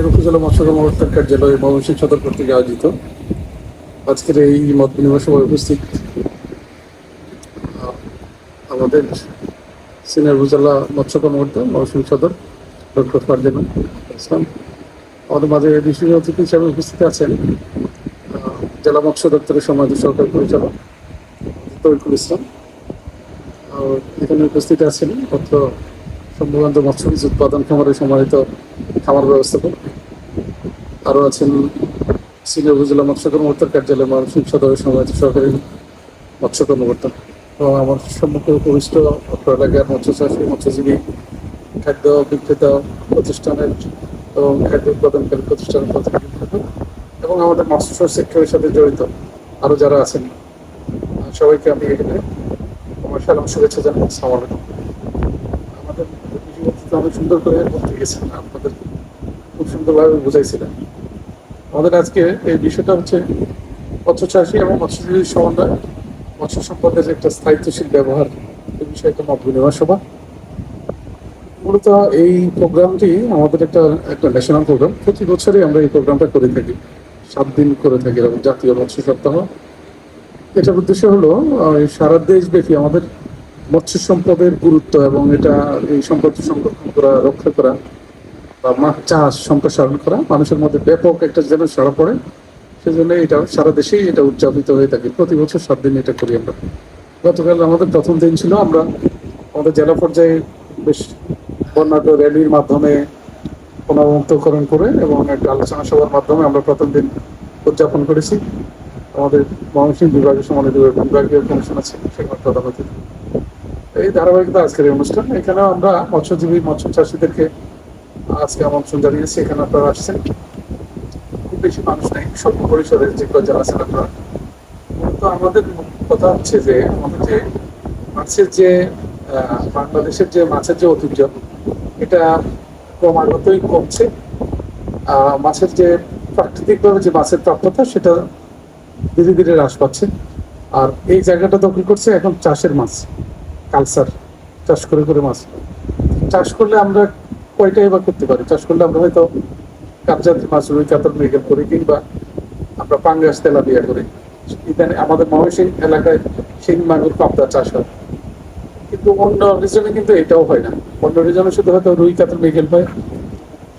Senior উপজেলা মৎস্য কর্মকর্তার কার্যালয়ে ময়মনসিংহ সদর কর্তৃক আয়োজিত আজকের এই মত বিনিময় সভায় উপস্থিত আমাদের সিনিয়র উপজেলা মৎস্য কর্মকর্তা ময়মনসিংহ সদর ডক্টর ফারজানা ইসলাম। আমাদের মাঝে বিশেষ অতিথি হিসাবে উপস্থিত আছেন জেলা মৎস্য দপ্তরের সমাজ সরকার পরিচালক তরিকুল ইসলাম। এখানে উপস্থিত আছেন অত্র সম্ভবত মৎস্য বীজ উৎপাদন খামারের সম্মানিত খামার ব্যবস্থাপক। আরও আছেন সিনিয়র উপজেলা মৎস্য কর্মকর্তার কার্যালয় ময়মনসিংহ সদরের সম্মানিত সরকারি মৎস্য কর্মকর্তা। এবং আমার সম্মুখে উপবিষ্ট এলাকার মৎস্য চাষী মৎস্যজীবী, খাদ্য বিক্রেতা প্রতিষ্ঠানের এবং খাদ্য উৎপাদনকারী প্রতিষ্ঠানের প্রতিনিধি এবং আমাদের মৎস্য সেক্টরের সাথে জড়িত আরও যারা আছেন, সবাইকে আমি এখানে আমার সালাম শুভেচ্ছা জানাই। আসসালামু আলাইকুম। অনেক সুন্দর করে বলতে গেছেন আপনাদের খুব সুন্দরভাবে বুঝাইছিলেন। আমাদের আজকে এই বিষয়টা হচ্ছে মৎস্য চাষী এবং মৎস্যজীবীর সমন্বয়, মৎস্য সম্পদের একটা স্থায়িত্বশীল ব্যবহার এই বিষয়ে একটা মত বিনিময় সভা। মূলত এই প্রোগ্রামটি আমাদের একটা একটা ন্যাশনাল প্রোগ্রাম প্রতি বছরই আমরা এই প্রোগ্রামটা করে থাকি। সাত দিন করে থাকি এরকম জাতীয় মৎস্য সপ্তাহ। এটার উদ্দেশ্য হলো সারা দেশব্যাপী আমাদের মৎস্য সম্পদের গুরুত্ব এবং এটা এই সম্পদ সংরক্ষণ করা, রক্ষা করা বা মাছ চাষ, সম্প্রসারণ করা মানুষের মধ্যে ব্যাপক একটা যেন সারা পড়ে, সেজন্য এটা সারা দেশেই এটা উদযাপিত হয়ে থাকে। প্রতি বছর সাত দিন এটা করি আমরা। গতকাল আমাদের প্রথম দিন ছিল আমরা, আমাদের জেলা পর্যায়ে বেশ বর্ণাঢ্য র্যালির মাধ্যমে পুনরুত্তকরণ করে এবং একটা আলোচনা সভার মাধ্যমে আমরা প্রথম দিন উদযাপন করেছি। আমাদের ময়মনসিংহ বিভাগের সম্মানিত বিভাগীয় কমিশন আছে, সেখানে প্রধান অতিথি এই ধারাবাহিকতা আজকের এই অনুষ্ঠান। এখানেও আমরা মৎস্যজীবী মৎস্য চাষীদেরকে আজকে আমন্ত্রণ জানিয়েছি। এখানে আপনারা আসছেন। খুব বেশি মানুষ নেই, স্বল্প পরিসরে যে কজন আছেন আপনারা। তো আমাদের কথা হচ্ছে যে, আমাদের যে মাছের যে বাংলাদেশের যে মাছের যে ঐতিহ্য, এটা ক্রমাগতই কমছে। মাছের যে প্রাকৃতিকভাবে যে মাছের প্রাপ্যতা, সেটা ধীরে ধীরে হ্রাস পাচ্ছে। আর এই জায়গাটা দখল করছে এখন চাষের মাছ। কালচার, চাষ করে করে মাছ। চাষ করলে আমরা কয়টাই বা করতে পারি? চাষ করলে আমরা হয়তো কাপজাতি মাছ, রুই, কাতল মৃগেল করি কিংবা আমরা পাঙ্গাস তেলা তেলাপিয়া করি। ইদানি আমাদের মহেশিং এলাকায় শিং, মাগুর, পাবদা চাষ হয়। কিন্তু অন্য রিজনে কিন্তু এটাও হয় না। অন্য রিজনে শুধু হয়তো রুই, কাতল মৃগেল হয়।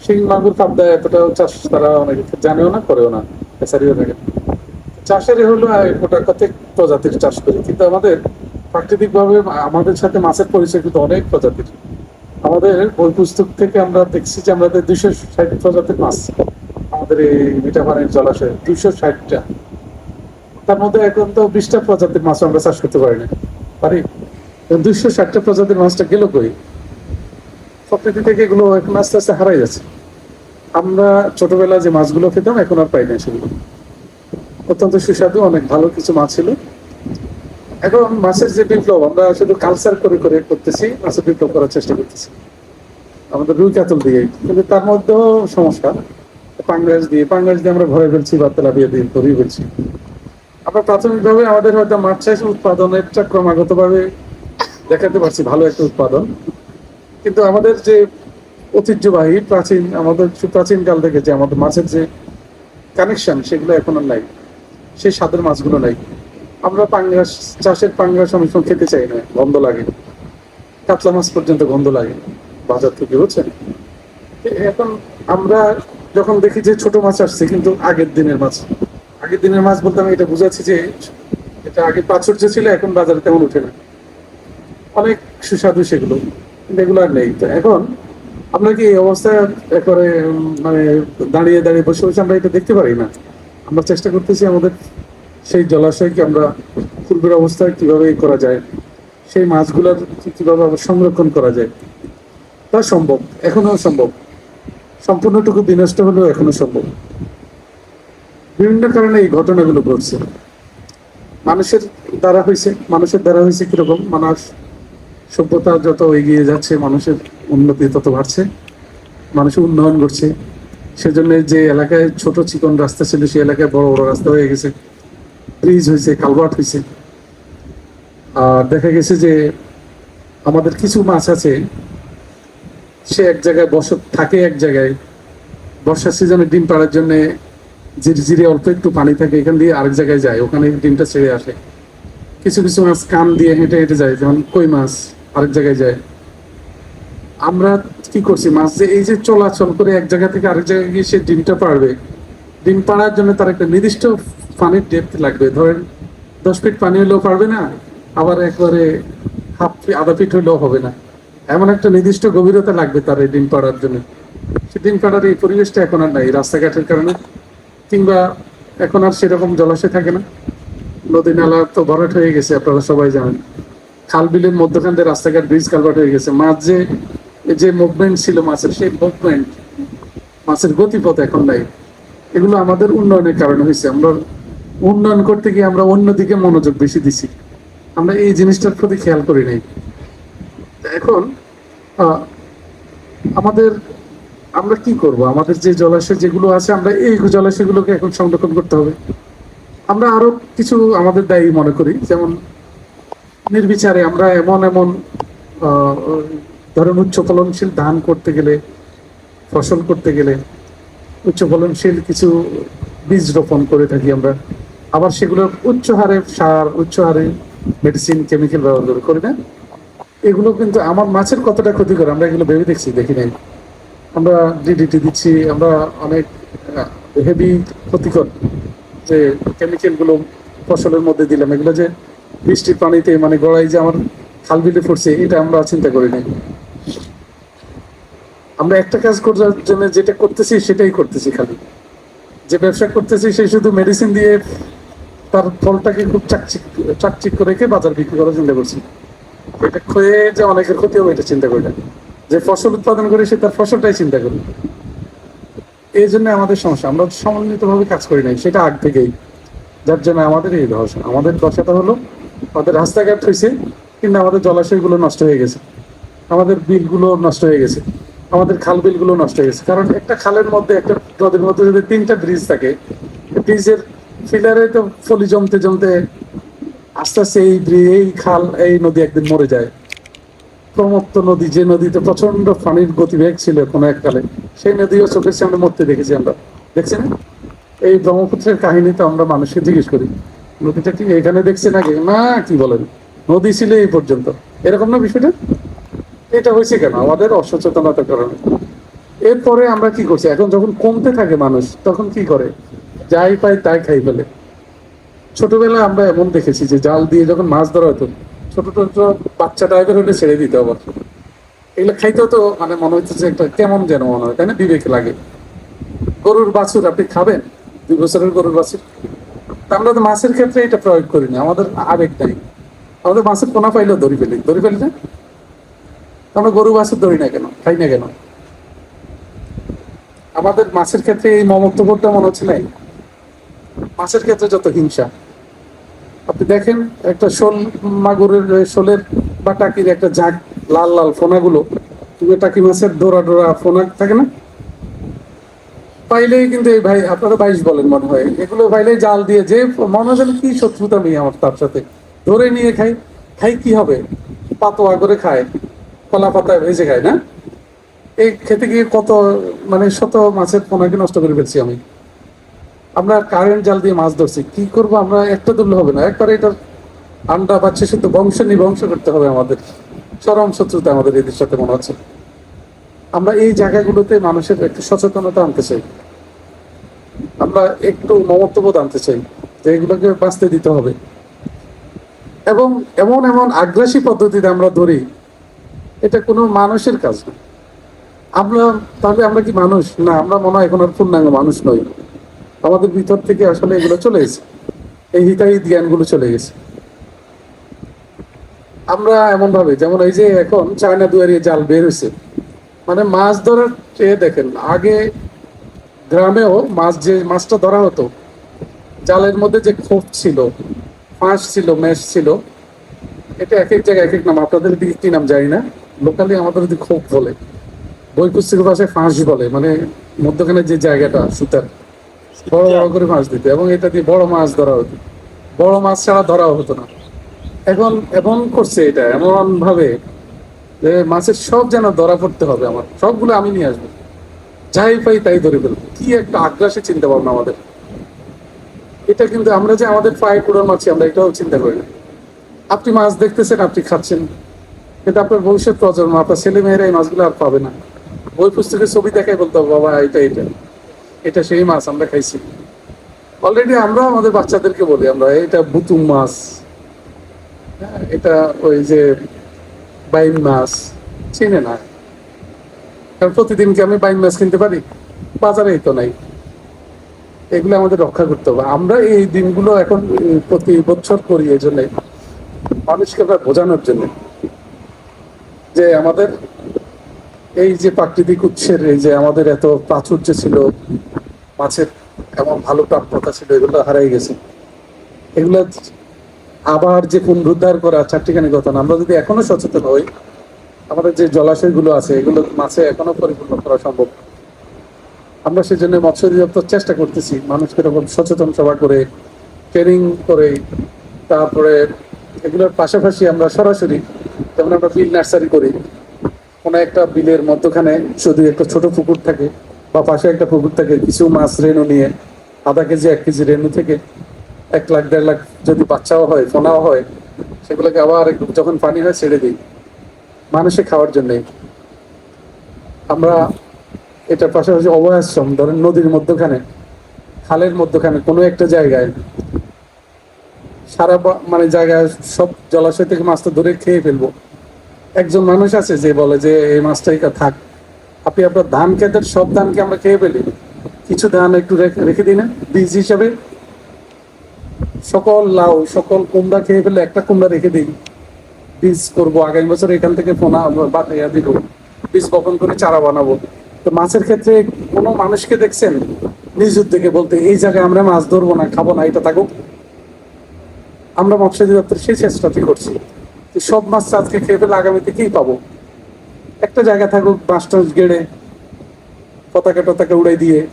শিং, মাগুর, পাবদা এতটা চাষ তারা অনেকে জানেও না, করেও না থাকে চাষের হলো গোটা কতক প্রজাতির চাষ করি। কিন্তু আমাদের প্রাকৃতিকভাবে আমাদের সাথে মাছের পরিচয় কিন্তু অনেক প্রজাতির। আমাদের বই পুস্তক থেকে আমরা দেখছি যে আমাদের দুইশো ষাট প্রজাতির মাছ, আমাদের এই মিঠাপানির জলাশয়ে দুইশো ষাটটা। তার মধ্যে এখন তো বিশটা প্রজাতির মাছ আমরা চাষ করতে পারি না। পারি? দুইশো ষাটটা প্রজাতির মাছটা গেল কই? প্রকৃতি থেকে এগুলো এখন আস্তে আস্তে হারাই যাচ্ছে। আমরা ছোটবেলা যে মাছগুলো খেতাম, এখন আর পাই না সেগুলো। অত্যন্ত সুস্বাদু, অনেক ভালো কিছু মাছ ছিল। এখন মাছের যে বিপ্লব, আমরা শুধু কালচার করে করে করতেছি, মাছের বিপ্লব করার চেষ্টা করতেছি। আমাদের রুই কাতল দিয়ে, কিন্তু তার মধ্যেও সমস্যা পাঙ্গাস দিয়ে পাঙ্গাস দিয়ে আমরা ঘরে ফেলছি বা তেলাপিয়া দিয়ে ধরিয়ে ফেলছি। আমরা প্রাথমিকভাবে আমাদের হয়তো মাছ চাষ উৎপাদনেরটা ক্রমাগতভাবে দেখাতে পারছি, ভালো একটা উৎপাদন। কিন্তু আমাদের যে ঐতিহ্যবাহী প্রাচীন, আমাদের প্রাচীন কাল থেকে যে আমাদের মাছের যে কানেকশন সেগুলো এখন আর নাই। সেই স্বাদের মাছগুলো নাই। আমরা পাঙ্গাস চাষের পাঙ্গাস অনেক সময় খেতে চাই না। গন্ধ লাগে। কাতলা মাছ পর্যন্ত গন্ধ লাগে। বাজার থেকে বুঝছেন? এখন আমরা যখন দেখি যে ছোট মাছ আসছে কিন্তু আগের দিনের মাছ। আগের দিনের মাছ বলতে আমি এটা বুঝাচ্ছি যে এটা আগে প্রাচুর্য ছিল এখন বাজারে তেমন উঠে না। অনেক সুস্বাদু সেগুলো কিন্তু এগুলো আর নেই। তো এখন আমরা কি এই অবস্থায় করে মানে দাঁড়িয়ে দাঁড়িয়ে বসে বসে আমরা এটা দেখতে পারি না? আমরা চেষ্টা করতেছি আমাদের সেই জলাশয়কে আমরা পূর্বের অবস্থায় কীভাবে করা যায়, সেই মাছগুলোর কীভাবে আবার সংরক্ষণ করা যায়, তা সম্ভব এখনও সম্ভব। সম্পূর্ণটুকু বিনষ্ট হলেও এখনও সম্ভব। বিভিন্ন কারণে এই ঘটনাগুলো ঘটছে। মানুষের দ্বারা হয়েছে, মানুষের দ্বারা হয়েছে কীরকম? মানুষ সভ্যতা যত এগিয়ে যাচ্ছে, মানুষের উন্নতি তত বাড়ছে মানুষের উন্নয়ন ঘটছে। সেজন্য যে এলাকায় ছোট চিকন রাস্তা ছিল, সেই এলাকায় বড় বড় রাস্তা হয়ে গেছে। ব্রিজ হয়েছে কালভার্ট হয়েছে। আর দেখা গেছে যে আমাদের কিছু মাছ আছে, সে এক জায়গায় বসত, থাকে এক জায়গায়। বর্ষার সিজনে ডিম পাড়ার জন্য জিরে অল্প একটু পানি থাকে, এখান দিয়ে আরেক জায়গায় যায়, ওখানে ডিমটা ছেড়ে আসে। কিছু কিছু মাছ কান দিয়ে হেঁটে হেঁটে যায়, যেমন কই মাছ, আরেক জায়গায় যায়। আমরা কি করছি, মাছ যে এই যে চলাচল করে এক জায়গা থেকে আরেক জায়গায় গিয়ে সে ডিমটা পারবে ডিম পাড়ার জন্য তার একটা নির্দিষ্ট পানির ডেপথ লাগবে। ধরেন, দশ ফিট পানি হলেও পারবে না, আবার একবারে হাফ ফিট আধা ফিট হলেও হবে না। এমন একটা নির্দিষ্ট গভীরতা লাগবে তার এই ডিম পাড়ার জন্য। সে ডিম পাড়ার এই পরিবেশটা এখন আর নাই, রাস্তাঘাটের কারণে। কিংবা এখন আর সেরকম জলাশয় থাকে না। নদী নালা তো ভরাট হয়ে গেছে, আপনারা সবাই জানেন। খাল বিলের মধ্যখান দিয়ে রাস্তাঘাট ব্রিজ কালভার্ট হয়ে গেছে। মাছ যে যে মুভমেন্ট ছিল মাছের, সেই মুভমেন্ট মাছের গতিপথ এখন নাই। এগুলো আমাদের উন্নয়নের কারণে হয়েছে। আমরা উন্নয়ন করতে গিয়ে আমরা অন্যদিকে মনোযোগ বেশি দিছি। আমরা এই জিনিসটার প্রতি খেয়াল করি নাই। এখন আমাদের, আমরা কি করব? আমাদের যে জলাশয় যেগুলো আছে, আমরা এই জলাশয়গুলোকে এখন সংরক্ষণ করতে হবে। আমরা আরও কিছু আমাদের দায়ী মনে করি। যেমন নির্বিচারে আমরা এমন এমন ধরেন উচ্চ ফলনশীল ধান করতে গেলে, ফসল করতে গেলে উচ্চ ফলনশীল কিছু বীজ রোপণ করে থাকি আমরা। আবার সেগুলো উচ্চ হারে সার, উচ্চ হারে মেডিসিন কেমিক্যাল ব্যবহার করি না। এগুলো কিন্তু আমার মাছের কতটা ক্ষতি করে আমরা এগুলো ভেবে দেখছি, দেখি নাই। আমরা ডিডিটি দিচ্ছি, আমরা অনেক হেভি ক্ষতিকর যে কেমিক্যালগুলো ফসলের মধ্যে দিলাম, এগুলো যে বৃষ্টির পানিতে মানে গড়াই যে আমার খাল বিলে পড়ছে, এটা আমরা চিন্তা করি নাই। আমরা একটা কাজ করার জন্য যেটা করতেছি সেটাই করতেছি খালি। যে ব্যবসা করতেছি সে শুধু মেডিসিন দিয়ে তার ফলটাকে খুব চাকচিক চাকচিক করে রেখে বাজার বিক্রি করার চিন্তা করছি। এটা খেয়ে যে অনেকের ক্ষতি হবে এটা চিন্তা করি যে ফসল উৎপাদন করে সে তার ফসলটাই চিন্তা করি। এই জন্য আমাদের সমস্যা। আমরা সমন্বিতভাবে কাজ করি নাই, সেটা আগ থেকেই। যার জন্য আমাদের এই ধসা আমাদের দশাটা হলো, আমাদের রাস্তাঘাট হয়েছে কিন্তু আমাদের জলাশয়গুলো নষ্ট হয়ে গেছে। আমাদের বিলগুলো নষ্ট হয়ে গেছে। আমাদের খাল বিলগুলো নষ্ট হয়ে গেছে। কারণ একটা খালের মধ্যে, একটা নদীর মধ্যে যদি তিনটা ব্রিজ থাকে ব্রিজের ফিলারে তো ফলি জমতে জমতে আস্তে আস্তে এই ব্রিজ এই খাল, এই নদী একদিন মরে যায়। প্রমত্ত নদী, যে নদীতে প্রচণ্ড পানির গতিবেগ ছিল কোনো এককালে সেই নদীও চোখের সামনে মরতে দেখেছি আমরা। দেখছি না এই ব্রহ্মপুত্রের কাহিনী তো আমরা মানুষকে জিজ্ঞেস করি। নদীটা কি এখানে দেখছে নাকি না, কি বলেন? নদী ছিল এই পর্যন্ত। এরকম না বিষয়টা? এটা হয়েছে কেন? আমাদের অসচেতনতার কারণে। এরপরে আমরা কি করছি? এখন যখন কমতে থাকে মানুষ, তখন কি করে? যাই পাই তাই খাই ফেলে। ছোটবেলায় আমরা এমন দেখেছি যে জাল দিয়ে যখন মাছ ধরা হতো, ছোট ছোট বাচ্চা টাইপের হলে ছেড়ে দিতে আবার এগুলো খাইতেও তো মানে মনে হচ্ছে যে একটা কেমন যেন মনে হয়, তাই না? বিবেক লাগে। গরুর বাছুর আপনি খাবেন? দুই বছরের গরুর বাছুর? আমরা তো মাছের ক্ষেত্রে এটা প্রয়োগ করি না আমাদের আবেগ নাই। আমাদের মাছের পোনা পাইলেও ধরি ফেলি। ধরি ফেলি না আমরা গরু বাছুর ধরি না কেন? খাই না কেন? আমাদের মাছের ক্ষেত্রে এই মমত্ববোধটা মনে হচ্ছে নাই? মাছের ক্ষেত্রে যত হিংসা। আপনি দেখেন, একটা শোল মাগুরের শোলের বা টাকির একটা ঝাঁক লাল লাল ফোনাগুলো তুমি টাকি মাছের ডোরা ডোরা ফোনা থাকে না? পাইলেই কিন্তু এই ভাই, আপনারা বাইশ বলেন মনে হয়। এগুলো পাইলেই জাল দিয়ে যে মনে হয় কি শত্রুতা নেই আমার তার সাথে। ধরে নিয়ে খাই খাই কি হবে? পাতোয়া করে খায়। কলা পাতায় ভেজে খায় না? এই খেতে গিয়ে কত মানে শত মাছের পোনাকে নষ্ট করে ফেলছি আমি। আমরা কারেন্ট জাল দিয়ে মাছ ধরছি, কি করব আমরা? একটা তুললে হবে না। একবারে এটার আন্ডা বাচ্চা শুধু বংশ নিবংশ করতে হবে আমাদের। চরম শত্রুতা আমাদের এদের সাথে মনে হচ্ছে। আমরা এই জায়গাগুলোতে মানুষের একটু সচেতনতা আনতে চাই। আমরা একটু মমত্ববোধ আনতে চাই যে এগুলোকে বাঁচতে দিতে হবে। এবং এমন এমন আগ্রাসী পদ্ধতিতে আমরা ধরি এটা কোনো মানুষের কাজ না। আমরা, তাহলে আমরা কি মানুষ? না, আমরা মনে হয় এখন আর পূর্ণাঙ্গ মানুষ নই। আমাদের ভিতর থেকে আসলে এগুলো চলে গেছে। এই হিতাহিত জ্ঞানগুলো চলে গেছে। আমরা এমন ভাবে যেমন এই যে এখন চায়না দুয়ারি জাল বের হয়েছে। মানে মাছ ধরার চেয়ে দেখেন, আগে গ্রামেও মাছ যে, মাছটা ধরা হতো, জালের মধ্যে যে খোপ ছিল, ফাঁস ছিল, মেশ ছিল, এটা এক এক জায়গায় এক এক নাম। আপনাদের দিকে কি নাম জানি না। লোকালি আমাদের যদি খোপ বলে বই পুস্তকের ভাষায় ফাঁস বলে মানে মধ্যখানে যে জায়গাটা, সুতার, বড় বড় করে মাছ দিত, এবং এটা দিয়ে বড় মাছ ধরা হতো। বড় মাছ ছাড়া ধরাও হতো না। এখন এমন করছে এটা এমন ভাবে যে মাছের সব যেন ধরা পড়তে হবে আমার, সবগুলো আমি নিয়ে আসব। যাই পাই তাই ধরে ফেলব। কি একটা আগ্রাসী চিন্তা ভাবনা আমাদের। এটা কিন্তু আমরা যে আমাদের পায়ে কুড়াল মারছি, আমরা এটাও চিন্তা করি না। আপনি মাছ দেখতেছেন, আপনি খাচ্ছেন। কিন্তু আপনার ভবিষ্যৎ প্রজন্ম আপনার ছেলে মেয়েরা এই মাছগুলো আর পাবে না। বই পুস্তকের ছবি দেখাই বলতে হবে, বাবা এটা এটা। এটা সেই মাছ আমরা খাইছি। অলরেডি আমরা আমাদের বাচ্চাদেরকে বলি আমরা এটা বুতুম মাছ। হ্যাঁ, এটা ওই যে বাইন মাছ চিনে না। কারণ প্রতিদিন কি আমি বাইন মাছ কিনতে পারি? বাজারেই তো নাই। এগুলো আমাদের রক্ষা করতে হবে। আমরা এই দিনগুলো এখন প্রতি বছর করি এই জন্যে। মানুষকে আমরা বোঝানোর জন্য। যে আমাদের এই যে প্রাকৃতিক উৎসের এই যে আমাদের এত প্রাচুর্য ছিল, মাছের এমন ভালো প্রাপ্যতা ছিল, এগুলো হারাই গেছে। এগুলো আবার যে পুনরুদ্ধার করা চারটিখানি কথা আমরা যদি এখনও সচেতন হই, আমাদের যে জলাশয়গুলো আছে, এগুলো মাছে এখনও পরিপূর্ণ করা সম্ভব আমরা সেই জন্য মৎস্য অধিদপ্তর চেষ্টা করতেছি, মানুষকে এরকম সচেতন সভা করে ট্রেনিং করে তারপরে এগুলোর পাশাপাশি আমরা সরাসরি যেমন আমরা বিল নার্সারি করি। কোনো একটা বিলের মধ্যখানে যদি একটা ছোট পুকুর থাকে বা পাশে একটা পুকুর থাকে, কিছু মাছ রেণু নিয়ে, আধা কেজি, এক কেজি রেণু থেকে এক লাখ, দেড় লাখ যদি বাচ্চাও হয় ফোনাও হয়, সেগুলোকে আবার যখন পানি হয় ছেড়ে দিই। মানুষে খাওয়ার জন্যে। আমরা এটার পাশাপাশি অবয়াশ্রম, ধরেন নদীর মধ্যখানে, খালের মধ্যখানে কোনো একটা জায়গায় সারা মানে জায়গায় সব জলাশয় থেকে মাছটা ধরে খেয়ে ফেলব। একজন মানুষ আছে যে বলে যে, এই মাছটা একা থাক। আপনি আপনার ধান খেতের সব ধানকে আমরা খেয়ে ফেলি। কিছু ধান একটু রেখে- রেখে দিন বীজ হিসাবে। সকল লাউ, সকল কুমড়া খেয়ে ফেলে একটা কুমড়া রেখে দিই। বীজ করব, আগামী বছর এখান থেকে পোনা বাতাইয়া দিব। বীজ বপন করে চারা বানাবো। তো মাছের ক্ষেত্রে কোনো মানুষকে দেখছেন? নিজ উদ্যোগে বলতে, এই জায়গায় আমরা মাছ ধরবো না, খাব না, এটা থাকুক। আমরা মৎস্য অধিদপ্তর সেই চেষ্টাটি করছি যে সব মাছ আজকে খেয়ে ফেলে আগামীতে কি পাবো? একটা জায়গা থাকুক মাছ টাছ গেড়ে পতাকা টতাকা উড়াই দিয়ে।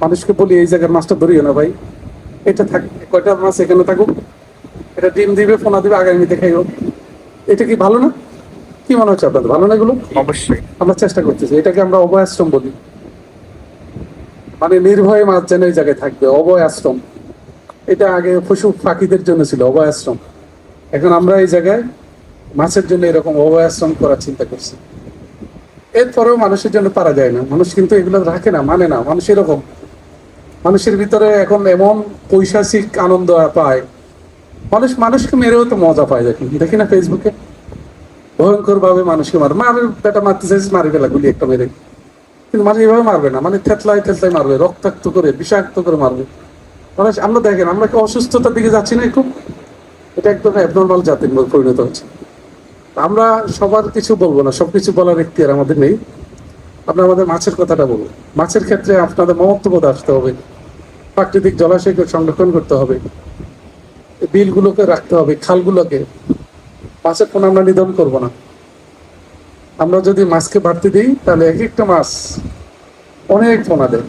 মানুষকে বলি এই জায়গার মাছটা ধরিও না ভাই। এটা থাক কয়টা মাছ এখানে থাকুক? এটা ডিম দিবে ফোনা দিবে আগামীতে খাইও। এটা কি ভালো না? কি মনে হচ্ছে আপনাদের ভালো না এগুলো? অবশ্যই। আমরা চেষ্টা করতেছি এটাকে আমরা অভয় আশ্রম বলি। মানে নির্ভয়ে মাছ যেন এই জায়গায় থাকবে অভয় আশ্রম এটা আগে পশু পাখিদের জন্য ছিল অভয় আশ্রম এখন আমরা এই জায়গায় মাছের জন্য এরকম অভয় আশ্রম করার চিন্তা করছি। এরপরেও মানুষের জন্য পারা যায় না। মানুষ কিন্তু এগুলো রাখে না মানে না, মানুষ এরকম। মানুষের ভিতরে এখন এমন পৈশাচিক আনন্দ পায়। মানুষ, মানুষকে মেরেও তো মজা পায় দেখুন। দেখি না ফেসবুকে ভয়ঙ্কর ভাবে মানুষকে মারে। মারে, বেটা মারতে চাইছিস মারি ফেলা, গুলি একটা মেরে। কিন্তু মানুষ এভাবে মারবে না। মানে থেতলাই থেতলাই মারবে, রক্তাক্ত করে, বিষাক্ত করে মারবে। মানুষ আমরা দেখেন, আমরা কি অসুস্থতার দিকে যাচ্ছি না একটু? এটা একদম অ্যাবনর্মাল জাতির মধ্যে পরিণত হচ্ছে। আমরা সবার কিছু বলব না সব কিছু বলার এখতিয়ার আমাদের নেই। আমরা আমাদের মাছের কথাটা বলব মাছের ক্ষেত্রে আপনাদের মমত্ববোধ আসতে হবে। প্রাকৃতিক জলাশয়কে সংরক্ষণ করতে হবে। বিলগুলোকে রাখতে হবে, খালগুলোকে। মাছের কোনো আমরা নিধন করব না। আমরা যদি মাছকে বাড়তে দিই, তাহলে এক একটা মাছ অনেক পোনা দেয়।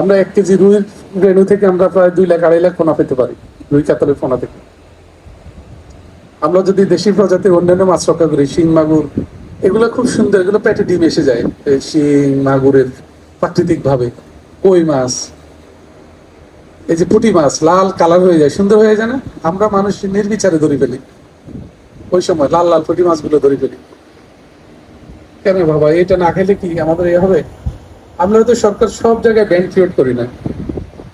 আমরা এক কেজি রুইর রেণু থেকে আমরা প্রায় দুই লাখ, আড়াই লাখ পোনা পেতে পারি, রুই কাতলের পোনা থেকে। আমরা যদি দেশি প্রজাতির অন্যান্য মাছ রক্ষা করি, শিং, মাগুর, এগুলো খুব সুন্দর, এগুলো পেটে ডিম এসে যায় শিং, মাগুরের প্রাকৃতিক ভাবে কই মাছ, এই যে পুঁটি মাছ, লাল কালার হয়ে যায়, সুন্দর হয়ে যায় না? আমরা মানুষ নির্বিচারে ধরে ফেলি। ওই সময় লাল লাল পুঁটি মাছগুলো ধরে ফেলি। কেন বাবা, এটা না খেলে কি আমাদের এ হবে? আমরা হয়তো সরকার সব জায়গায় ব্যান ক্রিয়েট করি না।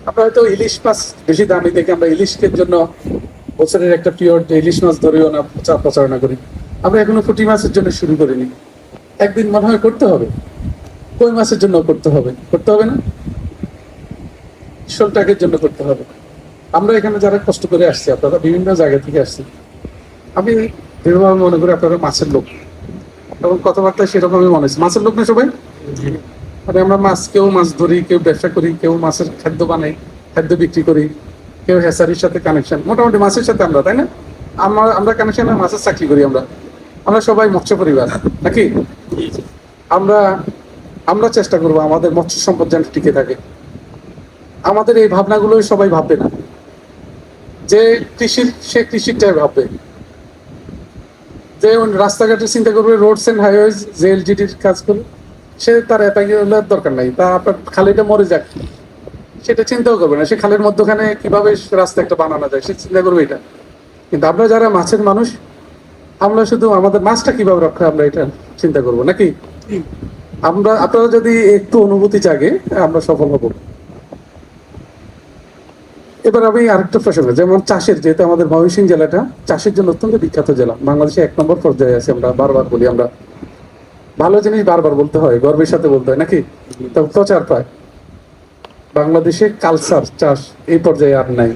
আমরা হয়তো ইলিশ মাছ বেশি দামি দেখে আমরা ইলিশের জন্য বছরের একটা পিরিয়ড ইলিশ মাছ ধরেও না প্রচার প্রচারণা করি। আমরা এখনও পুঁটি মাছের জন্য শুরু করিনি। একদিন মনে হয় করতে হবে। কই মাছের জন্য করতে হবে? করতে হবে না? শোলটাকের জন্য করতে হবে। আমরা এখানে যারা কষ্ট করে আসছি, আপনারা বিভিন্ন জায়গা থেকে আসছি, আমি দৃঢ়ভাবে মনে করি আপনারা মাছের লোক। এবং কথাবার্তা সেরকমই মনে হচ্ছে। মাছের লোক না সবাই? মানে আমরা মাছ, কেউ মাছ ধরি, কেউ ব্যবসা করি, কেউ মাছের খাদ্য বানাই, খাদ্য বিক্রি করি, কেউ হেসারির সাথে কানেকশন মোটামুটি মাছের সাথে আমরা, তাই না? আমরা আমরা কানেকশন মাছের চাকরি করি আমরা। আমরা সবাই মৎস্য পরিবার, নাকি? আমরা আমরা চেষ্টা করব আমাদের মৎস্য সম্পদ যেন টিকে থাকে। আমাদের এই ভাবনাগুলো সবাই ভাববে না। যে কৃষির সে কৃষিরটাই ভাববে। যে রাস্তাঘাটের চিন্তা করবে রোডস এন্ড হাইওয়েজ যে এলজিডির কাজ করবে সে তার এটাগুলোর দরকার নাই তা আপনার খালিটা মরে যাক। সেটা চিন্তাও করবে না, সে খালের মধ্যখানে কীভাবে রাস্তা একটা বানানো যায়, সে চিন্তা করবে এটা। কিন্তু আমরা যারা মাছের মানুষ, আমরা শুধু আমাদের মাছটা কীভাবে রক্ষা আমরা এটা চিন্তা করব, নাকি? আমরা, আপনারা যদি একটু অনুভূতি জাগে, আমরা সফল হব। এবার আমি আরেকটা প্রসঙ্গ যেমন চাষের, যেহেতু আমাদের ময়মনসিংহ জেলাটা চাষের জন্য অত্যন্ত বিখ্যাত জেলা, বাংলাদেশে এক নম্বর পর্যায়ে আছে আমরা, বারবার বলি আমরা। ভালো জিনিস বারবার বলতে হয়, গর্বের সাথে বলতে হয়, নাকি? প্রচার পায়। বাংলাদেশে কালচার চাষ এই পর্যায়ে আর নাই।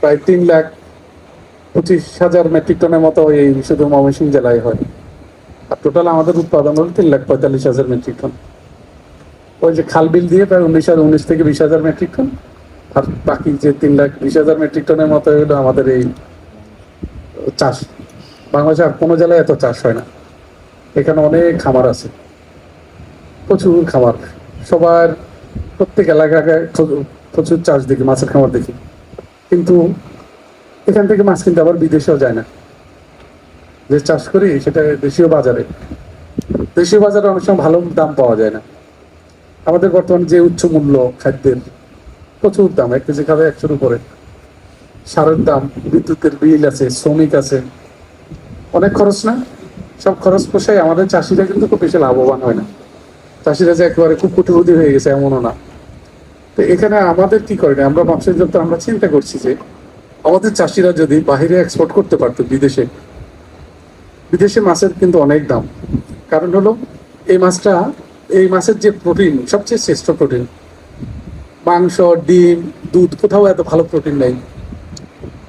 প্রায় তিন লাখ পঁচিশ হাজার মেট্রিক টনের মতো এই শুধু ময়মনসিংহ জেলায় হয়। আর টোটাল আমাদের উৎপাদন হলো তিন লাখ পঁয়তাল্লিশ হাজার মেট্রিক টন। ওই যে খাল বিল দিয়ে প্রায় উনিশ হাজার উনিশ থেকে বিশ হাজার মেট্রিক টন। আর বাকি যে তিন লাখ বিশ হাজার মেট্রিক টনের মতো হলো আমাদের এই চাষ। বাংলাদেশে আর কোনো জেলায় এত চাষ হয় না। এখানে অনেক খামার আছে। প্রচুর খামার। সবার প্রত্যেক এলাকায় প্রচুর- চাষ দেখি মাছের খামার দেখি। কিন্তু এখান থেকে মাছ কিনতে আবার বিদেশেও যায় না। যে চাষ করি সেটা দেশীয় বাজারে। দেশীয় বাজারে অনেক সময় ভালো দাম পাওয়া যায় না। আমাদের বর্তমানে যে উচ্চ মূল্য খাদ্যের প্রচুর দাম, এক কেজি খাবে একশোর উপরে। সারের দাম, বিদ্যুতের বিল আছে, শ্রমিক আছে। অনেক খরচ না? সব খরচ পোষায় আমাদের চাষিরা কিন্তু খুব বেশি লাভবান হয় না। চাষিরা যে একেবারে খুব কুটিপতি হয়ে গেছে এমনও না। তো এখানে আমাদের কি করে না, আমরা ব্যবসায়ী দপ্তর আমরা চিন্তা করছি যে আমাদের চাষিরা যদি বাইরে এক্সপোর্ট করতে পারতো বিদেশে বিদেশে মাছের কিন্তু অনেক দাম। কারণ হলো এই মাছটা, এই মাছের যে প্রোটিন সবচেয়ে শ্রেষ্ঠ প্রোটিন মাংস, ডিম, দুধ, কোথাও এত ভালো প্রোটিন নেই।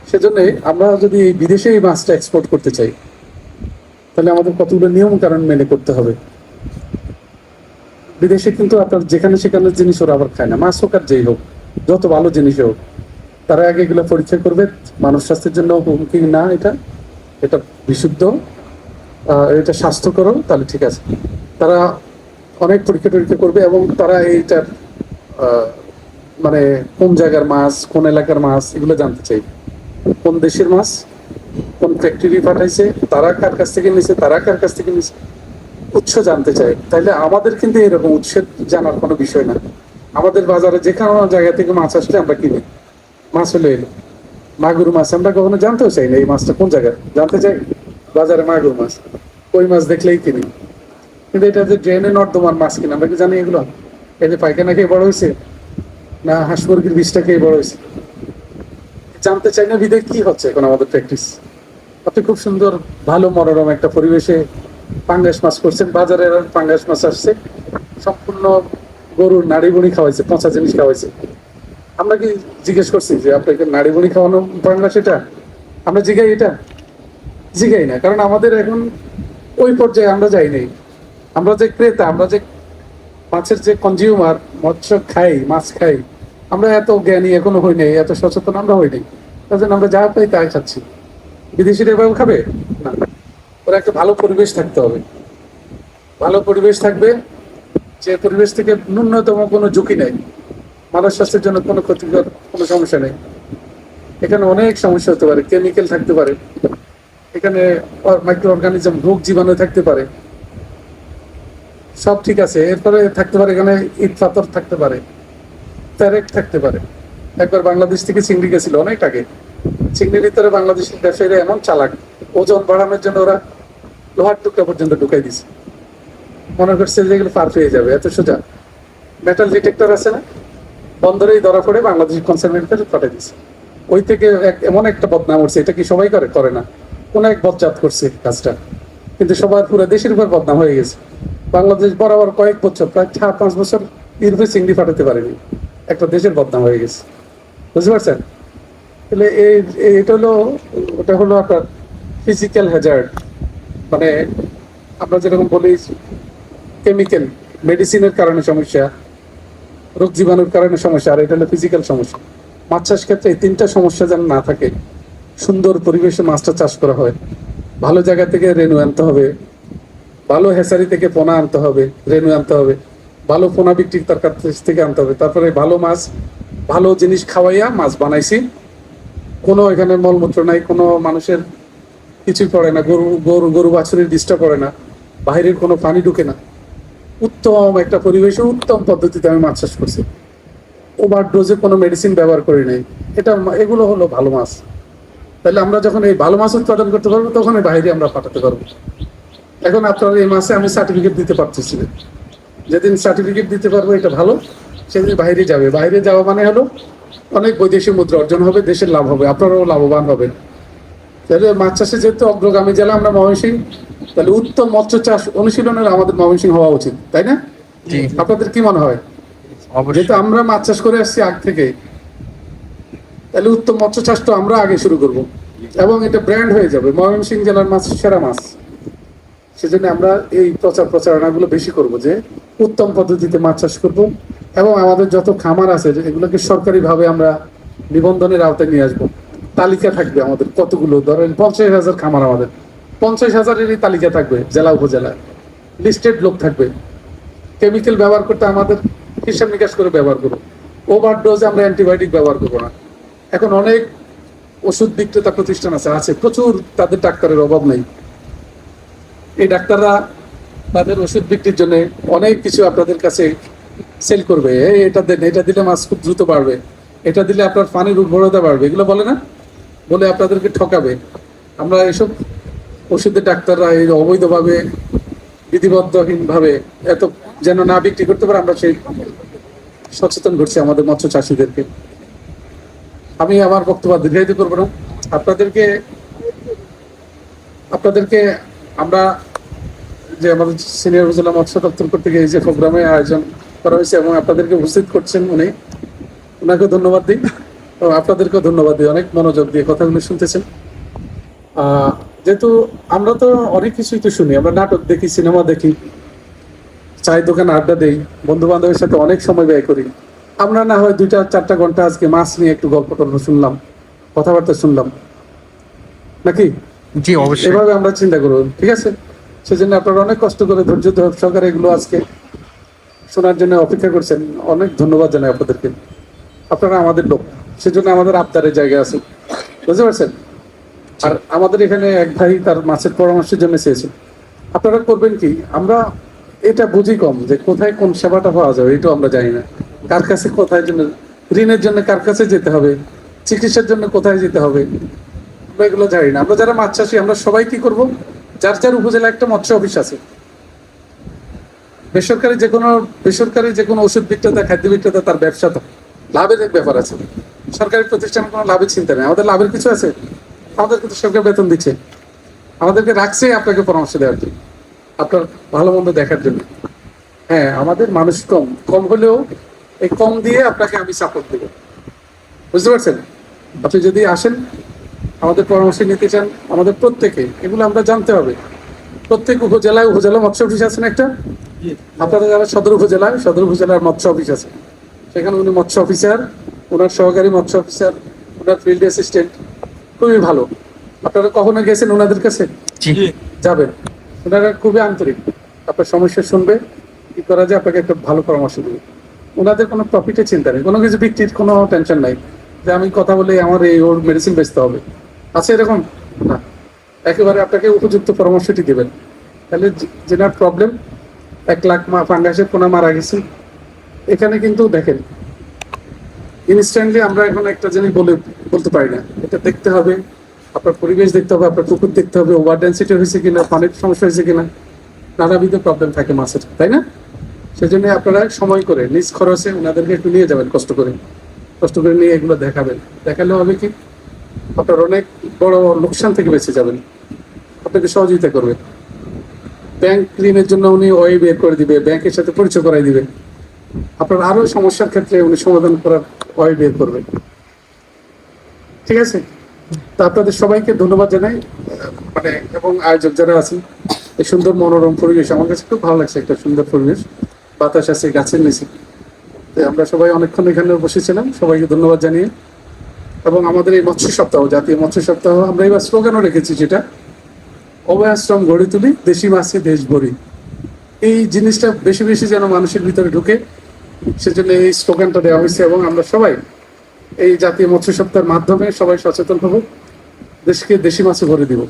সেজন্য আমরা যদি বিদেশে এই মাছটা এক্সপোর্ট করতে চাই তাহলে আমাদের কতগুলো নিয়ম কারণ মেনে করতে হবে। বিদেশে কিন্তু আপনার যেখানে সেখানে জিনিস ওরা আবার খায় না। মাছ হোক আর যেই হোক, যত ভালো জিনিস হোক, তারা আগে এগুলো পরীক্ষা করবে। মানব স্বাস্থ্যের জন্য হুমকি না এটা। এটা বিশুদ্ধ। এটা স্বাস্থ্যকর তাহলে ঠিক আছে। তারা অনেক পরীক্ষা টরীক্ষা করবে এবং তারা এইটার মানে কোন জায়গার মাছ, কোন এলাকার মাছ, এগুলো জানতে চাই কোন দেশের মাছ কোন ফ্যাক্টরি পাঠাইছে, তারা কার কাছ থেকে নিছে, তারা কার কাছ থেকে নিছে, উৎস জানতে চাই তাহলে আমাদের কিন্তু এরকম উৎস জানার কোনো বিষয় না। আমাদের বাজারে যে কোনো জায়গা থেকে মাছ আসলে আমরা কিনি। মাছ হলে এলো। মাগুর মাছ, আমরা কখনো জানতেও চাই না এই মাছটা কোন জায়গায় জানতে চাই বাজারে মাগুর মাছ। ওই মাছ দেখলেই কিনি। কিন্তু এটা যে ড্রেনে নর্দমান মাছ কিনা, আমরা কি জানি এগুলো? এই যে পায়খানা খেয়ে বড় হয়েছে? না হাঁস মুরগির বিষটা খেয়ে বড় হয়েছে? জানতে চাই না বিদে কি হচ্ছে এখন আমাদের প্র্যাকটিস আপনি খুব সুন্দর, ভালো, মনোরম একটা পরিবেশে পাঙ্গাস মাছ করছেন। বাজারে পাঙ্গাস মাছ আসছে। সম্পূর্ণ গরুর নাড়ি বুড়ি খাওয়াইছে, পচা জিনিস খাওয়াইছে। আমরা কি জিজ্ঞেস করছি যে আপনাকে নাড়ি বুড়ি খাওয়ানো পাঙ্গাস এটা? আমরা জিগাই এটা? জিগাই না, কারণ আমাদের এখন ওই পর্যায়ে আমরা যাই নাই। আমরা যে ক্রেতা, আমরা যে মাছের যে কনজিউমার মৎস্য খাই, মাছ খাই আমরা এত জ্ঞানী এখনও হই নাই, এত সচেতন আমরা হই নাই। তার জন্য আমরা যা পাই তাই খাচ্ছি। বিদেশিরা এভাবে খাবে? না। ওরা একটা ভালো পরিবেশ থাকতে হবে। ভালো পরিবেশ থাকবে, যে পরিবেশ থেকে ন্যূনতম কোনো ঝুঁকি নেই। মানব স্বাস্থ্যের জন্য কোনো ক্ষতিকর কোনো সমস্যা নেই। এখানে অনেক সমস্যা হতে পারে, কেমিক্যাল থাকতে পারে। এখানে মাইক্রো অর্গানিজম রোগ জীবাণু থাকতে পারে। সব ঠিক আছে, এরপরে থাকতে পারে এখানে ইট পাথর থাকতে পারে। প্যারেক থাকতে পারে। একবার বাংলাদেশ থেকে চিংড়ি গেছিল অনেক আগে। চিংড়ির ভিতরে বাংলাদেশের ব্যবসায়ীরা এমন চালাক, ওজন বাড়ানোর জন্য ওরা লোহার টুকরা পর্যন্ত ঢুকাই দিছে। মনে করছে যে এগুলো পার পেয়ে যাবে, এত সোজা। মেটাল ডিটেক্টর আছে না? বন্দরেই ধরা পড়ে বাংলাদেশ কনসার্ভেন্টের পাঠিয়ে দিছে। ওই থেকে এক- এমন একটা বদনাম উঠছে এটা কি সবাই করে? করে না। কোন এক বদজাত করছে কাজটা। কিন্তু সবার পুরো দেশের উপর বদনাম হয়ে গেছে। বাংলাদেশ বরাবর কয়েক বছর, প্রায় চার পাঁচ বছর ইউরোপে চিংড়ি পাঠাতে পারেনি। একটা দেশের বদনাম হয়ে গেছে। বুঝতে পারছেন? তাহলে এই এটা হলো, ওটা হলো আপনার ফিজিক্যাল হ্যাজার্ড মানে আমরা যেরকম বলি কেমিক্যাল মেডিসিনের কারণে সমস্যা, রোগ জীবাণুর কারণে সমস্যা, আর এটা হলো ফিজিক্যাল সমস্যা। মাছ চাষ ক্ষেত্রে এই তিনটা সমস্যা যেন না থাকে, সুন্দর পরিবেশে মাছটা চাষ করা হয়। ভালো জায়গা থেকে রেনু আনতে হবে, ভালো হেসারি থেকে পোনা আনতে হবে রেনু আনতে হবে। ভালো পোনা বিক্রি তার কাছ থেকে আনতে হবে। তারপরে ভালো মাছ, ভালো জিনিস খাওয়াইয়া মাছ বানাইছি। কোনো এখানে মলমূত্র নাই, কোনো মানুষের কিছুই পড়ে না, গরু গরু গরু বাছুরের ডিস্টার্ব করে না বাইরের কোনো পানি ঢুকে না। উত্তম একটা পরিবেশে উত্তম পদ্ধতিতে আমি মাছ চাষ করছি। ওভার ডোজে কোনো মেডিসিন ব্যবহার করি নাই। এটা এগুলো হলো ভালো মাছ। তাহলে আমরা যখন এই ভালো মাছ উৎপাদন করতে পারব তখন বাইরে আমরা পাঠাতে পারব। এখন আপনার এই মাসে আমি সার্টিফিকেট দিতে পারতেছি না। যেদিন সার্টিফিকেট দিতে পারব এটা ভালো সেদিন বাইরে যাবে। বাইরে যাওয়া মানে হলো অনেক বৈদেশিক মুদ্রা অর্জন হবে দেশের লাভ হবে আপনারাও লাভবান হবেন। তাহলে মাছ চাষে যেহেতু অগ্রগামী জেলা আমরা ময়মনসিং তাহলে উত্তম মৎস্য চাষ অনুশীলনের আমাদের ময়মনসিং হওয়া উচিত তাই না? আপনাদের কি মনে হয়? যেহেতু আমরা মাছ চাষ করে আসছি আগ থেকে তাহলে উত্তম মৎস্য চাষ তো আমরা আগে শুরু করব। এবং এটা ব্র্যান্ড হয়ে যাবে ময়মনসিংহ জেলার মাছ সেরা মাছ। সেজন্য আমরা এই প্রচার প্রচারণাগুলো বেশি করব যে উত্তম পদ্ধতিতে মাছ চাষ করব এবং আমাদের যত খামার আছে এগুলোকে সরকারিভাবে আমরা নিবন্ধনের আওতায় নিয়ে আসব। তালিকা থাকবে আমাদের কতগুলো? ধরেন পঞ্চাশ হাজার খামার আমাদের। পঞ্চাশ হাজারেরই তালিকা থাকবে জেলা, উপজেলায়। লিস্টেড লোক থাকবে। কেমিক্যাল ব্যবহার করতে আমাদের হিসাব নিকাশ করে ব্যবহার করব। ওভার ডোজ আমরা অ্যান্টিবায়োটিক ব্যবহার করব না। এখন অনেক ওষুধ বিক্রেতা প্রতিষ্ঠান আছে আছে। প্রচুর তাদের ডাক্তারের অভাব নেই। এই ডাক্তাররা তাদের ওষুধ বিক্রির জন্য অনেক কিছু আপনাদের কাছে সেল করবে। এটা দেন, এটা দিলে মাছ খুব দ্রুত বাড়বে। এটা দিলে আপনার পানির উর্বরতা বাড়বে। এগুলো বলে না? বলে আপনাদেরকে ঠকাবে। আমরা এসব ওষুধের ডাক্তাররা এই অবৈধভাবে, বিধিবদ্ধহীনভাবে এত যেন না বিক্রি করতে পারে, আমরা সেই সচেতন করছি আমাদের মৎস্য চাষিদেরকে। আমি আমার বক্তব্য দীর্ঘায়িত করব না। আপনাদেরকে আপনাদেরকে আমরা যে আমাদের সিনিয়র উপজেলা মৎস্য দপ্তর কর্তৃক এই যে প্রোগ্রামে আয়োজন করা হয়েছে এবং আপনাদেরকে উপস্থিত করছেন উনি ওনাকে ধন্যবাদ দিই। এবং আপনাদেরকেও ধন্যবাদ দিই অনেক মনোযোগ দিয়ে কথাগুলো শুনতেছেন। যেহেতু আমরা তো অনেক কিছুই তো শুনি আমরা নাটক দেখি সিনেমা দেখি চায়ের দোকানে আড্ডা দেই বন্ধু বান্ধবের সাথে অনেক সময় ব্যয় করি। আমরা না হয় দুইটা চারটা ঘণ্টা আজকে মাছ নিয়ে একটু গল্প টল্প শুনলাম কথাবার্তা শুনলাম। নাকি? জি অবশ্যই। এভাবে আমরা চিন্তা করব ঠিক আছে? সেজন্য আপনারা অনেক কষ্ট করে ধৈর্য ধরে সহকারে এগুলো আজকে শোনার জন্য অপেক্ষা করছেন। অনেক ধন্যবাদ জানাই আপনাদেরকে। আপনারা আমাদের লোক সেজন্য আমাদের আবদারের জায়গা আছে বুঝতে পারছেন? আর আমাদের এখানে এক ভাই তার মাছের পরামর্শের জন্য চেয়েছে। আপনারা করবেন কি? আমরা এটা বুঝি কম যে কোথায় কোন সেবাটা পাওয়া যাবে এটাও আমরা জানি না। কার কাছে কোথায় জন্য ঋণের জন্য কার কাছে যেতে হবে চিকিৎসার জন্য কোথায় যেতে হবে আমরা এগুলো জানি না। আমরা যারা মাছ চাষি আমরা সবাই কি করব? যার যার উপজেলা একটা মৎস্য অফিস আছে। বেসরকারি যে কোনো বেসরকারি যে কোনো ওষুধ বিক্রেতা, খাদ্য বিক্রেতা তার ব্যবসা তো। লাভের এক ব্যাপার আছে। সরকারি প্রতিষ্ঠান কোনো লাভের চিন্তা নেই। আমাদের লাভের কিছু আছে। আমাদের কিন্তু সরকার বেতন দিচ্ছে। আমাদেরকে রাখছে আপনাকে পরামর্শ দেওয়ার জন্য। আপনার ভালো মন্দ দেখার জন্য। হ্যাঁ আমাদের মানুষ কম। কম হলেও এই কম দিয়ে আপনাকে আমি সাপোর্ট দেবো। বুঝতে পারছেন? আপনি যদি আসেন আমাদের পরামর্শ নিতে চান আমাদের প্রত্যেকে এগুলো আমরা জানতে হবে। প্রত্যেক উপজেলায় উপজেলা মৎস্য অফিস আছেন একটা? আপনাদের যারা সদর উপজেলায় সদর উপজেলার মৎস্য অফিস আছে। সেখানে উনি মৎস্য অফিসার ওনার সহকারী মৎস্য অফিসার ওনার ফিল্ড অ্যাসিস্ট্যান্ট খুবই ভালো। আপনারা কখনো গেছেন ওনাদের কাছে? যাবেন। ওনারা খুবই আন্তরিক। আপনার সমস্যা শুনবে কি করা যায় আপনাকে একটা ভালো পরামর্শ দেবে। ওনাদের কোনো প্রফিটের চিন্তা নেই কোনো কিছু বিক্রির কোনো টেনশন নাই যে আমি কথা বলে আমার এই ওর মেডিসিন বেচতে হবে। আছে এরকম না, একেবারে আপনাকে উপযুক্ত পরামর্শটি দেবেন। তাহলে যেনার প্রবলেম এক লাখ মা ফাঙ্গাসের পোনা মারা গেছে। এখানে কিন্তু দেখেন ইনস্ট্যান্টলি আমরা এখন একটা জিনিস বলে বলতে পারি না। এটা দেখতে হবে, আপনার পরিবেশ দেখতে হবে, আপনার পুকুর দেখতে হবে ওভার ডেন্সিটি হয়েছে কিনা, পানির সমস্যা হয়েছে কিনা, নানাবিধ প্রবলেম থাকে মাছের, তাই না? সেজন্য আপনারা সময় করে, নিজ খরচে ওনাদেরকে একটু নিয়ে যাবেন কষ্ট করে। কষ্ট করে নিয়ে এগুলো দেখাবেন। দেখালে হবে কি? আপনার অনেক বড় লোকসান থেকে বেঁচে যাবেন। আপনাকে সহযোগিতা করবে। ব্যাংক ঋণের জন্য উনি ওয়ে বের করে দিবে, ব্যাংকের সাথে পরিচয় করাই দিবে। আপনার আরও সমস্যার ক্ষেত্রে উনি সমাধান করার ওয়ে বের করবে। ঠিক আছে? তা আপনাদের সবাইকে ধন্যবাদ জানাই। মানে এবং আয়োজক যারা আছেন, এই সুন্দর মনোরম পরিবেশ, আমার কাছে খুব ভালো লাগছে একটা সুন্দর পরিবেশ। বাতাস আছে, গাছের নিচে। আমরা সবাই অনেকক্ষণ এখানে বসেছিলাম। সবাইকে ধন্যবাদ জানিয়ে আমাদের এই মৎস্য সপ্তাহ, জাতীয় মৎস্য সপ্তাহ, আমরা এবার স্লোগানও রেখেছি যেটা অভয়াশ্রম গড়ে তুলি, দেশি মাছে দেশ ভরি। এই জিনিসটা বেশি বেশি যেন মানুষের ভিতরে ঢুকে, সেজন্য এই স্লোগানটা দেওয়া হয়েছে এবং আমরা সবাই এই জাতীয় মৎস্য সপ্তাহের মাধ্যমে সবাই সচেতন হব, দেশকে দেশি মাছে ভরে দিব।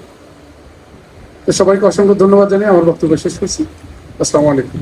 তো সবাইকে অসংখ্য ধন্যবাদ জানিয়ে আমার বক্তব্য শেষ করছি। আসসালামু আলাইকুম।